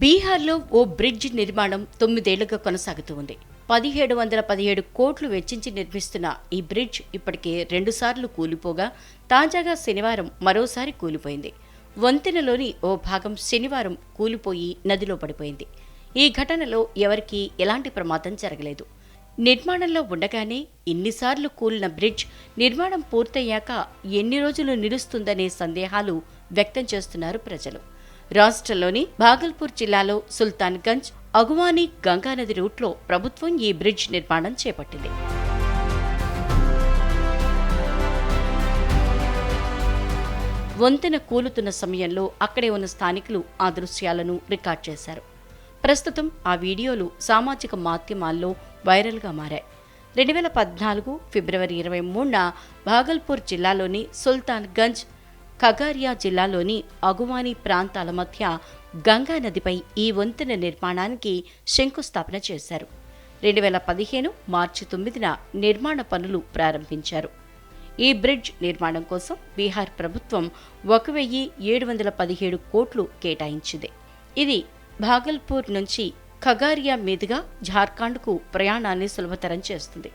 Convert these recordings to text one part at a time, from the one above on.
బీహార్లో ఓ బ్రిడ్జ్ నిర్మాణం తొమ్మిదేళ్ళుగా కొనసాగుతూ ఉంది. పదిహేడు వందల పదిహేడు కోట్లు వెచ్చించి నిర్మిస్తున్న ఈ బ్రిడ్జ్ ఇప్పటికే రెండుసార్లు కూలిపోగా తాజాగా శనివారం మరోసారి కూలిపోయింది. వంతెనలోని ఓ భాగం శనివారం కూలిపోయి నదిలో పడిపోయింది. ఈ ఘటనలో ఎవరికీ ఎలాంటి ప్రమాదం జరగలేదు. నిర్మాణంలో ఉండగానే ఇన్నిసార్లు కూలిన బ్రిడ్జ్ నిర్మాణం పూర్తయ్యాక ఎన్ని రోజులు నిలుస్తుందనే సందేహాలు వ్యక్తం చేస్తున్నారు ప్రజలు. రాష్ట్రంలోని భాగల్పూర్ జిల్లాలో సుల్తాన్గంజ్ అగువాని గంగానది రూట్లో ప్రభుత్వం ఈ బ్రిడ్జ్ నిర్మాణం చేపట్టింది. వంతెన కూలుతున్న సమయంలో అక్కడే ఉన్న స్థానికులు ఆ దృశ్యాలను రికార్డ్ చేశారు. ప్రస్తుతం ఆ వీడియోలు సామాజిక మాధ్యమాల్లో వైరల్గా మారాయి. రెండు వేల పద్నాలుగు ఫిబ్రవరి ఇరవై మూడున భాగల్పూర్ జిల్లాలోని సుల్తాన్గంజ్ ఖగారియా జిల్లాలోని అగువాని ప్రాంతాల మధ్య గంగా నదిపై ఈ వంతెన నిర్మాణానికి శంకుస్థాపన చేశారు. రెండు వేల పదిహేను మార్చి తొమ్మిదిన నిర్మాణ పనులు ప్రారంభించారు. ఈ బ్రిడ్జ్ నిర్మాణం కోసం బీహార్ ప్రభుత్వం ఒక వెయ్యి ఏడు వందల పదిహేడు కోట్లు కేటాయించింది. ఇది భాగల్పూర్ నుంచి ఖగారియా మీదుగా జార్ఖండ్కు ప్రయాణాన్ని సులభతరం చేస్తుంది.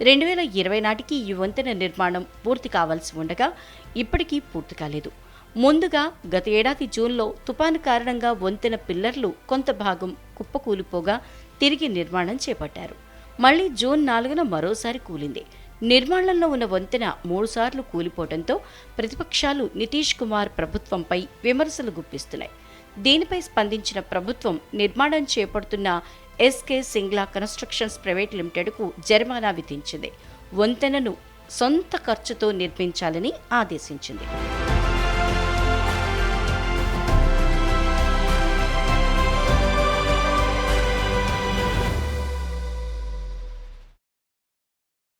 రెండు వేల ఇరవై నాటికి ఈ వంతెన నిర్మాణం పూర్తి కావాల్సి ఉండగా ఇప్పటికీ పూర్తి కాలేదు. ముందుగా గత ఏడాది జూన్లో తుపాను కారణంగా వంతెన పిల్లర్లు కొంత భాగం కుప్పకూలిపోగా తిరిగి నిర్మాణం చేపట్టారు. మళ్ళీ జూన్ నాలుగున మరోసారి కూలింది. నిర్మాణంలో ఉన్న వంతెన మూడుసార్లు కూలిపోవడంతో ప్రతిపక్షాలు నితీష్ కుమార్ ప్రభుత్వంపై విమర్శలు గుప్పిస్తున్నాయి. దీనిపై స్పందించిన ప్రభుత్వం నిర్మాణం చేపడుతున్న ఎస్కే సింగ్లా కన్స్ట్రక్షన్స్ ప్రైవేట్ లిమిటెడ్కు జరిమానా విధించింది. వంతెనను సొంత ఖర్చుతో నిర్మించాలని ఆదేశించింది.